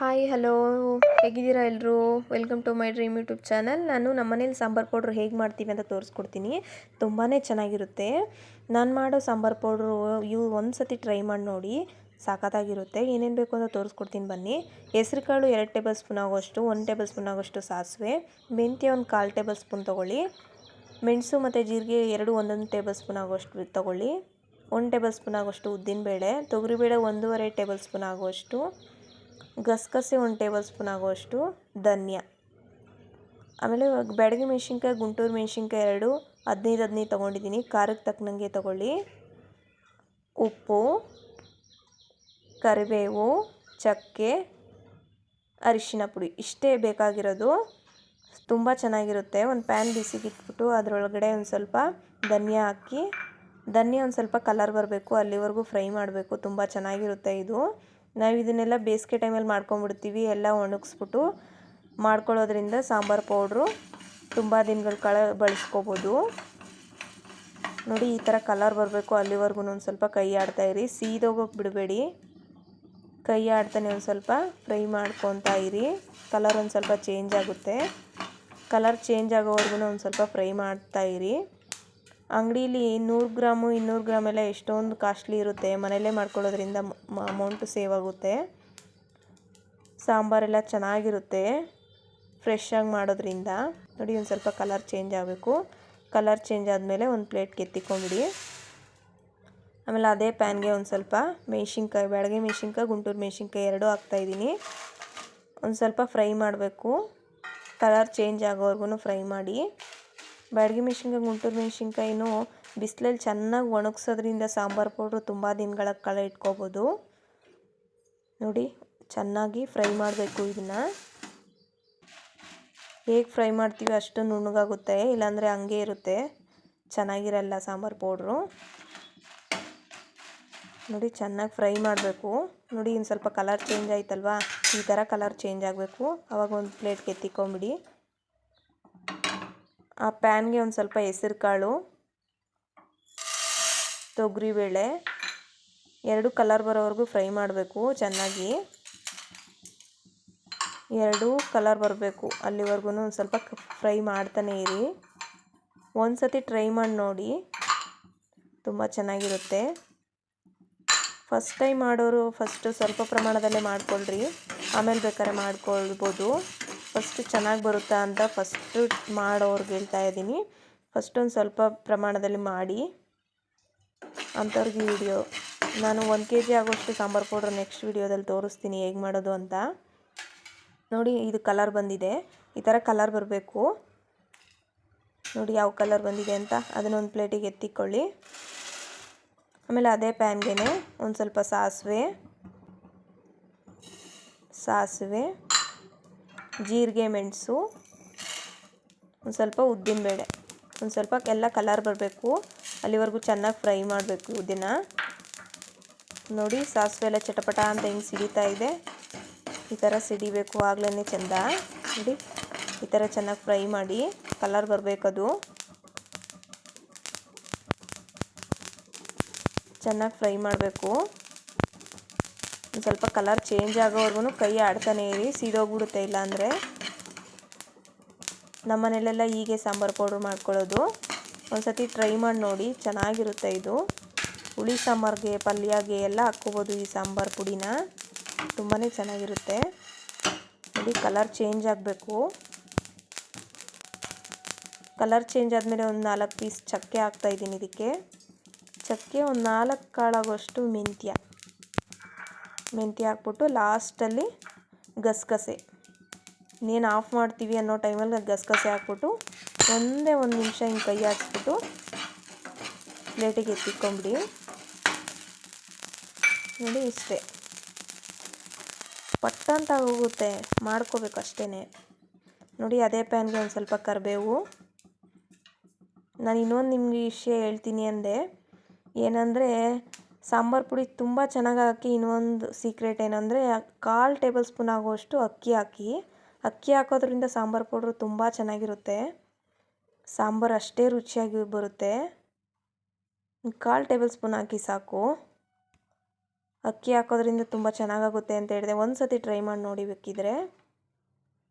Hi, hello. ಹೇಗಿದ್ದೀರಾ ಎಲ್ಲರೂ welcome to my dream YouTube channel ನಾನು ನಮ್ಮನೇಲಿ ಸಾಂಬಾರು ಪೌಡ್ರ್ ಹೇಗೆ ಮಾಡ್ತೀವಿ ಅಂತ ತೋರಿಸ್ಕೊಡ್ತೀನಿ. ತುಂಬಾ ಚೆನ್ನಾಗಿರುತ್ತೆ. ನಾನು ಮಾಡೋ ಸಾಂಬಾರು ಪೌಡ್ರು ಇವು ಒಂದು ಸತಿ ಟ್ರೈ ಮಾಡಿ ನೋಡಿ ಸಾಕತ್ತಾಗಿರುತ್ತೆ ಏನೇನು ಬೇಕು ಅಂತ ತೋರಿಸ್ಕೊಡ್ತೀನಿ ಬನ್ನಿ. ಹೆಸ್ರು ಕಾಳು ಎರಡು ಟೇಬಲ್ ಸ್ಪೂನ್ ಆಗೋಷ್ಟು, ಒಂದು ಟೇಬಲ್ ಸ್ಪೂನ್ ಆಗೋಷ್ಟು ಸಾಸಿವೆ, ಮೆಂತ್ಯ ಒಂದು ಕಾಲು ಟೇಬಲ್ ಸ್ಪೂನ್ ತೊಗೊಳ್ಳಿ. ಮೆಣಸು ಮತ್ತು ಜೀರಿಗೆ ಎರಡು ಒಂದೊಂದು ಟೇಬಲ್ ಸ್ಪೂನ್ ಆಗೋಷ್ಟು ತೊಗೊಳ್ಳಿ. ಒಂದು ಟೇಬಲ್ ಸ್ಪೂನ್ ಆಗೋಷ್ಟು ಉದ್ದಿನಬೇಳೆ, ತೊಗರಿಬೇಳೆ ಒಂದೂವರೆ ಟೇಬಲ್ ಸ್ಪೂನ್ ಆಗುವಷ್ಟು ಗಸಗಸೆ ಒಂದು ಟೇಬಲ್ ಸ್ಪೂನ್ ಆಗುವಷ್ಟು ಧನ್ಯ. ಆಮೇಲೆ ಬ್ಯಾಡಗಿ ಮೆಣಸಿನ್ಕಾಯಿ, ಗುಂಟೂರು ಮೆಣಸಿನ್ಕಾಯಿ ಎರಡು, ಹದಿನೈದು ಹದಿನೈದು ತೊಗೊಂಡಿದ್ದೀನಿ. ಖಾರಕ್ಕೆ ತಕ್ಕನಂಗೆ ತೊಗೊಳ್ಳಿ. ಉಪ್ಪು, ಕರಿಬೇವು, ಚಕ್ಕೆ, ಅರಿಶಿನ ಪುಡಿ, ಇಷ್ಟೇ ಬೇಕಾಗಿರೋದು. ತುಂಬ ಚೆನ್ನಾಗಿರುತ್ತೆ. ಒಂದು ಪ್ಯಾನ್ ಬಿಸಿಗಿಟ್ಬಿಟ್ಟು ಅದರೊಳಗಡೆ ಒಂದು ಸ್ವಲ್ಪ ಧನ್ಯ ಹಾಕಿ, ಧನ್ಯ ಒಂದು ಸ್ವಲ್ಪ ಕಲರ್ ಬರಬೇಕು. ಅಲ್ಲಿವರೆಗೂ ಫ್ರೈ ಮಾಡಬೇಕು. ತುಂಬ ಚೆನ್ನಾಗಿರುತ್ತೆ ಇದು. ನಾವು ಇದನ್ನೆಲ್ಲ ಬೇಸಿಗೆ ಟೈಮಲ್ಲಿ ಮಾಡ್ಕೊಂಬಿಡ್ತೀವಿ ಎಲ್ಲ ಒಣಗಿಸ್ಬಿಟ್ಟು ಮಾಡ್ಕೊಳ್ಳೋದ್ರಿಂದ ಸಾಂಬಾರು ಪೌಡ್ರು ತುಂಬ ದಿನಗಳ ಕಳ ಬಳಸ್ಕೋಬೋದು. ನೋಡಿ, ಈ ಥರ ಕಲರ್ ಬರಬೇಕು ಅಲ್ಲಿವರೆಗೂ ಒಂದು ಸ್ವಲ್ಪ ಕೈ ಆಡ್ತಾಯಿರಿ ಸೀದೋಗೋಕೆ ಬಿಡಬೇಡಿ. ಕೈ ಆಡ್ತಾನೆ ಒಂದು ಸ್ವಲ್ಪ ಫ್ರೈ ಮಾಡ್ಕೊತಾ ಇರಿ. ಕಲರ್ ಒಂದು ಸ್ವಲ್ಪ ಚೇಂಜ್ ಆಗುತ್ತೆ. ಕಲರ್ ಚೇಂಜ್ ಆಗೋವರೆಗೂ ಒಂದು ಸ್ವಲ್ಪ ಫ್ರೈ ಮಾಡ್ತಾಯಿರಿ ಅಂಗಡೀಲಿ ನೂರು ಗ್ರಾಮು, ಇನ್ನೂರು ಗ್ರಾಮ್ ಎಲ್ಲ ಎಷ್ಟೊಂದು ಕಾಸ್ಟ್ಲಿ ಇರುತ್ತೆ. ಮನೆಯಲ್ಲೇ ಮಾಡ್ಕೊಳ್ಳೋದ್ರಿಂದ ಅಮೌಂಟು ಸೇವ್ ಆಗುತ್ತೆ. ಸಾಂಬಾರೆಲ್ಲ ಚೆನ್ನಾಗಿರುತ್ತೆ ಫ್ರೆಶ್ಶಾಗಿ ಮಾಡೋದ್ರಿಂದ. ನೋಡಿ, ಒಂದು ಸ್ವಲ್ಪ ಕಲರ್ ಚೇಂಜ್ ಆಗಬೇಕು. ಕಲರ್ ಚೇಂಜ್ ಆದಮೇಲೆ ಒಂದು ಪ್ಲೇಟ್ ಕೆತ್ತಿಕೊಂಡ್ಬಿಡಿ. ಆಮೇಲೆ ಅದೇ ಪ್ಯಾನ್ಗೆ ಒಂದು ಸ್ವಲ್ಪ ಮೆಣಸಿನ್ಕಾಯಿ ಬೆಳಗ್ಗೆ ಮೆಣಸಿನ್ಕಾಯಿ, ಗುಂಟೂರು ಮೆಣಸಿನ್ಕಾಯಿ ಎರಡೂ ಹಾಕ್ತಾಯಿದ್ದೀನಿ ಒಂದು ಸ್ವಲ್ಪ ಫ್ರೈ ಮಾಡಬೇಕು. ಕಲರ್ ಚೇಂಜ್ ಆಗೋವರೆಗೂ ಫ್ರೈ ಮಾಡಿ. ಬ್ಯಾಡಗಿ ಮೆಣಸಿನ್ಕಾಯಿ, ಗುಂಟೂರು ಮೆಣಸಿನ್ಕಾಯಿನೂ ಬಿಸಿಲಲ್ಲಿ ಚೆನ್ನಾಗಿ ಒಣಗಿಸೋದ್ರಿಂದ ಸಾಂಬಾರು ಪೌಡ್ರು ತುಂಬ ದಿನಗಳ ಕಾಲ ಇಟ್ಕೋಬೋದು. ನೋಡಿ, ಚೆನ್ನಾಗಿ ಫ್ರೈ ಮಾಡಬೇಕು ಇದನ್ನು. ಹೇಗೆ ಫ್ರೈ ಮಾಡ್ತೀವಿ ಅಷ್ಟು ನುಣ್ಣಗಾಗುತ್ತೆ, ಇಲ್ಲಾಂದರೆ ಹಂಗೆ ಇರುತ್ತೆ. ಚೆನ್ನಾಗಿರಲ್ಲ ಸಾಂಬಾರು ಪೌಡ್ರು. ನೋಡಿ, ಚೆನ್ನಾಗಿ ಫ್ರೈ ಮಾಡಬೇಕು. ನೋಡಿ, ಇನ್ನು ಸ್ವಲ್ಪ ಕಲರ್ ಚೇಂಜ್ ಆಯ್ತಲ್ವಾ? ಈ ಥರ ಕಲರ್ ಚೇಂಜ್ ಆಗಬೇಕು. ಆವಾಗ ಒಂದು ಪ್ಲೇಟ್ಗೆ ಕೆತ್ತಿಕೊಂಬಿಡಿ ಆ ಪ್ಯಾನ್ಗೆ ಒಂದು ಸ್ವಲ್ಪ ಹೆಸರು ಕಾಳು ತೊಗರಿಬೇಳೆ, ಎರಡು ಕಲರ್ ಬರೋವರೆಗೂ ಫ್ರೈ ಮಾಡಬೇಕು ಚೆನ್ನಾಗಿ. ಎರಡು ಕಲರ್ ಬರಬೇಕು ಅಲ್ಲಿವರೆಗೂ ಒಂದು ಸ್ವಲ್ಪ ಫ್ರೈ ಮಾಡ್ತಾನೆ ಇರಿ. ಒಂದು ಸತಿ ಟ್ರೈ ಮಾಡಿ ನೋಡಿ, ತುಂಬ ಚೆನ್ನಾಗಿರುತ್ತೆ. ಫಸ್ಟ್ ಟೈಮ್ ಮಾಡೋರು ಫಸ್ಟು ಸ್ವಲ್ಪ ಪ್ರಮಾಣದಲ್ಲೇ ಮಾಡ್ಕೊಳ್ರಿ, ಆಮೇಲೆ ಬೇಕಾದ್ರೆ ಮಾಡ್ಕೊಳ್ಬೋದು. ಫಸ್ಟ್ ಚೆನ್ನಾಗಿ ಬರುತ್ತಾ ಅಂತ ಫಸ್ಟು ಮಾಡೋರ್ಗೆ ಹೇಳ್ತಾ ಇದ್ದೀನಿ. ಫಸ್ಟೊಂದು ಸ್ವಲ್ಪ ಪ್ರಮಾಣದಲ್ಲಿ ಮಾಡಿ. ಅಂಥವ್ರಿಗೆ ವಿಡಿಯೋ, ನಾನು ಒಂದು ಕೆ ಜಿ ಆಗೋಷ್ಟು ಸಾಂಬಾರು ಪೌಡ್ರ್ ನೆಕ್ಸ್ಟ್ ವಿಡಿಯೋದಲ್ಲಿ ತೋರಿಸ್ತೀನಿ ಹೇಗೆ ಮಾಡೋದು ಅಂತ. ನೋಡಿ, ಇದು ಕಲರ್ ಬಂದಿದೆ. ಈ ಥರ ಕಲರ್ ಬರಬೇಕು. ನೋಡಿ ಯಾವ ಕಲರ್ ಬಂದಿದೆ ಅಂತ ಅದನ್ನೊಂದು ಪ್ಲೇಟಿಗೆ ಎತ್ತಿಕೊಳ್ಳಿ. ಆಮೇಲೆ ಅದೇ ಪ್ಯಾನ್ಗೆ ಒಂದು ಸ್ವಲ್ಪ ಸಾಸಿವೆ ಸಾಸಿವೆ. ಜೀರಿಗೆ ಮೆಣಸು, ಒಂದು ಸ್ವಲ್ಪ ಉದ್ದಿನಬೇಳೆ, ಒಂದು ಸ್ವಲ್ಪ ಎಲ್ಲ ಕಲರ್ ಬರಬೇಕು. ಅಲ್ಲಿವರೆಗೂ ಚೆನ್ನಾಗಿ ಫ್ರೈ ಮಾಡಬೇಕು ಉದ್ದಿನ. ನೋಡಿ, ಸಾಸಿವೆ ಎಲ್ಲ ಚಟಪಟ ಅಂತ ಹಿಂಗೆ ಸಿಡಿತಾ ಇದೆ. ಈ ಥರ ಸಿಡಿಬೇಕು ಆಗ್ಲೇ ಚೆಂದ. ನೋಡಿ, ಈ ಥರ ಚೆನ್ನಾಗಿ ಫ್ರೈ ಮಾಡಿ ಕಲರ್ ಬರಬೇಕದು ಚೆನ್ನಾಗಿ ಫ್ರೈ ಮಾಡಬೇಕು. ಸ್ವಲ್ಪ ಕಲರ್ ಚೇಂಜ್ ಆಗೋವರೆಗೂ ಕೈ ಆಡ್ತಾನೆ ಇರಿ, ಸೀದೋಗ್ಬಿಡುತ್ತೆ ಇಲ್ಲಾಂದರೆ. ನಮ್ಮ ಮನೇಲೆಲ್ಲ ಹೀಗೆ ಸಾಂಬಾರು ಪೌಡ್ರ್ ಮಾಡ್ಕೊಳ್ಳೋದು. ಒಂದು ಸತಿ ಟ್ರೈ ಮಾಡಿ ನೋಡಿ, ಚೆನ್ನಾಗಿರುತ್ತೆ ಇದು. ಹುಳಿ ಸಾಂಬಾರಿಗೆ, ಪಲ್ಯಗೆ ಎಲ್ಲ ಹಾಕ್ಕೋಬೋದು ಈ ಸಾಂಬಾರು ಪುಡಿನ. ತುಂಬಾ ಚೆನ್ನಾಗಿರುತ್ತೆ. ನೋಡಿ ಕಲರ್ ಚೇಂಜ್ ಆಗಬೇಕು. ಕಲರ್ ಚೇಂಜ್ ಆದಮೇಲೆ ಒಂದು ನಾಲ್ಕು ಪೀಸ್ ಚಕ್ಕೆ ಹಾಕ್ತಾಯಿದ್ದೀನಿ ಇದಕ್ಕೆ. ಚಕ್ಕೆ ಒಂದು ನಾಲ್ಕು ಕಾಳಾಗುವಷ್ಟು ಮೆಂತ್ಯ. ಮೆಂತ್ಯ ಹಾಕ್ಬಿಟ್ಟು ಲಾಸ್ಟಲ್ಲಿ ಗಸಗಸೆ. ಇನ್ನೇನು ಆಫ್ ಮಾಡ್ತೀವಿ ಅನ್ನೋ ಟೈಮಲ್ಲಿ ಗಸಗಸೆ ಹಾಕ್ಬಿಟ್ಟು ಒಂದೇ ಒಂದು ನಿಮಿಷ ಹಿಂಗೆ ಕೈ ಹಾಕ್ಸ್ಬಿಟ್ಟು ಪ್ಲೇಟಿಗೆ ಎತ್ತಿಕೊಂಬಿಡಿ ನೋಡಿ ಇಷ್ಟೇ. ಪಟ್ಟಂತ ಹೋಗುತ್ತೆ, ಮಾಡ್ಕೋಬೇಕು ಅಷ್ಟೇ ನೋಡಿ ಅದೇ ಪ್ಯಾನ್ಗೆ ಒಂದು ಸ್ವಲ್ಪ ಕರಿಬೇವು. ನಾನು ಇನ್ನೊಂದು ನಿಮಗೆ ವಿಷಯ ಹೇಳ್ತೀನಿ ಅಂದೆ. ಏನಂದರೆ ಸಾಂಬಾರು ಪುಡಿ ತುಂಬ ಚೆನ್ನಾಗಿ ಹಾಕಿ ಇನ್ನೊಂದು ಸೀಕ್ರೆಟ್ ಏನಂದರೆ, ಕಾಲು ಟೇಬಲ್ ಸ್ಪೂನ್ ಆಗುವಷ್ಟು ಅಕ್ಕಿ ಹಾಕಿ. ಅಕ್ಕಿ ಹಾಕೋದ್ರಿಂದ ಸಾಂಬಾರು ಪೌಡ್ರು ತುಂಬ ಚೆನ್ನಾಗಿರುತ್ತೆ. ಸಾಂಬಾರು ಅಷ್ಟೇ ರುಚಿಯಾಗಿ ಬರುತ್ತೆ. ಕಾಲು ಟೇಬಲ್ ಸ್ಪೂನ್ ಹಾಕಿ ಸಾಕು. ಅಕ್ಕಿ ಹಾಕೋದ್ರಿಂದ ತುಂಬ ಚೆನ್ನಾಗಾಗುತ್ತೆ ಅಂತ ಹೇಳಿದೆ. ಒಂದು ಸತಿ ಟ್ರೈ ಮಾಡಿ ನೋಡಿ ಬೇಕಿದ್ರೆ.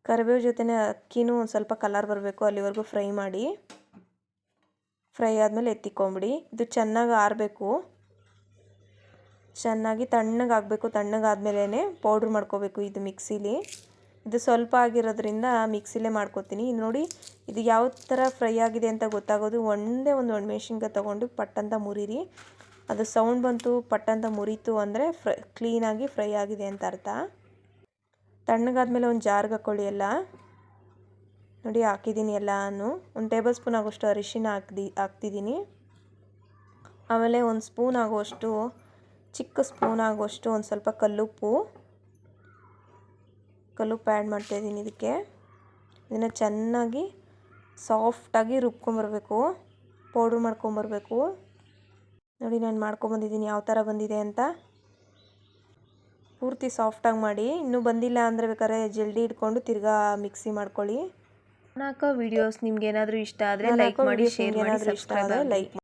ಕರಿಬೇವು ಜೊತೆನೇ ಅಕ್ಕಿನೂ ಒಂದು ಸ್ವಲ್ಪ ಕಲರ್ ಬರಬೇಕು, ಅಲ್ಲಿವರೆಗೂ ಫ್ರೈ ಮಾಡಿ. ಫ್ರೈ ಆದಮೇಲೆ ಎತ್ತಿಕೊಂಬಿಡಿ. ಇದು ಚೆನ್ನಾಗಿ ಆರಬೇಕು. ಚೆನ್ನಾಗಿ ತಣ್ಣಗಾಗಬೇಕು ತಣ್ಣಗಾದ್ಮೇಲೆ ಪೌಡ್ರ್ ಮಾಡ್ಕೋಬೇಕು ಇದು ಮಿಕ್ಸಿಲಿ ಇದು ಸ್ವಲ್ಪ ಆಗಿರೋದ್ರಿಂದ ಮಿಕ್ಸಿಲೇ ಮಾಡ್ಕೋತೀನಿ. ಇದು ನೋಡಿ, ಇದು ಯಾವ ಥರ ಫ್ರೈ ಆಗಿದೆ ಅಂತ ಗೊತ್ತಾಗೋದು. ಒಂದೇ ಒಂದು ಒಣಮೆಣ್ಸಿನ್ಕಾಯಿ ತೊಗೊಂಡು ಪಟ್ಟಂತ ಮುರಿರಿ. ಅದು ಸೌಂಡ್ ಬಂತು, ಪಟ್ಟಂತ ಮುರಿತು ಅಂದರೆ ಫ್ರೈ ಕ್ಲೀನಾಗಿ ಫ್ರೈ ಆಗಿದೆ ಅಂತ ಅರ್ಥ. ತಣ್ಣಗಾದ್ಮೇಲೆ ಒಂದು ಜಾರ್ಗೆ ಹಾಕ್ಕೊಳ್ಳಿ ಎಲ್ಲ. ನೋಡಿ ಹಾಕಿದ್ದೀನಿ ಎಲ್ಲಾನು. ಒಂದು ಟೇಬಲ್ ಸ್ಪೂನ್ ಆಗೋಷ್ಟು ಅರಿಶಿನ ಹಾಕ್ದಿ ಹಾಕ್ತಿದ್ದೀನಿ ಆಮೇಲೆ ಒಂದು ಸ್ಪೂನ್ ಆಗುವಷ್ಟು ಚಿಕ್ಕ ಸ್ಪೂನ್ ಆಗುವಷ್ಟು ಒಂದು ಸ್ವಲ್ಪ ಕಲ್ಲುಪ್ಪು. ಕಲ್ಲುಪ್ಪು ಆ್ಯಡ್ ಮಾಡ್ತಾಯಿದ್ದೀನಿ ಇದಕ್ಕೆ. ಇದನ್ನು ಚೆನ್ನಾಗಿ ಸಾಫ್ಟಾಗಿ ರುಬ್ಕೊಂಬರ್ಬೇಕು. ಪೌಡ್ರ್ ಮಾಡ್ಕೊಂಬರ್ಬೇಕು. ನೋಡಿ ನಾನು ಮಾಡ್ಕೊಂಬಂದಿದ್ದೀನಿ ಯಾವ ಥರ ಬಂದಿದೆ ಅಂತ. ಪೂರ್ತಿ ಸಾಫ್ಟಾಗಿ ಮಾಡಿ. ಇನ್ನೂ ಬಂದಿಲ್ಲ ಅಂದರೆ ಬೇಕಾದ್ರೆ ಜಲ್ದಿ ಇಟ್ಕೊಂಡು ತಿರ್ಗಾ ಮಿಕ್ಸಿ ಮಾಡ್ಕೊಳ್ಳಿ. ನಾಲ್ಕು ವಿಡಿಯೋಸ್ ನಿಮ್ಗೆ ಏನಾದರೂ ಇಷ್ಟ ಆದರೆ ಲೈಕ್ ಮಾಡಿ ಶೇರ್ ಮಾಡಿ ಇಷ್ಟ ಆದರೆ ಸಬ್ಸ್ಕ್ರೈಬ್ ಲೈಕ್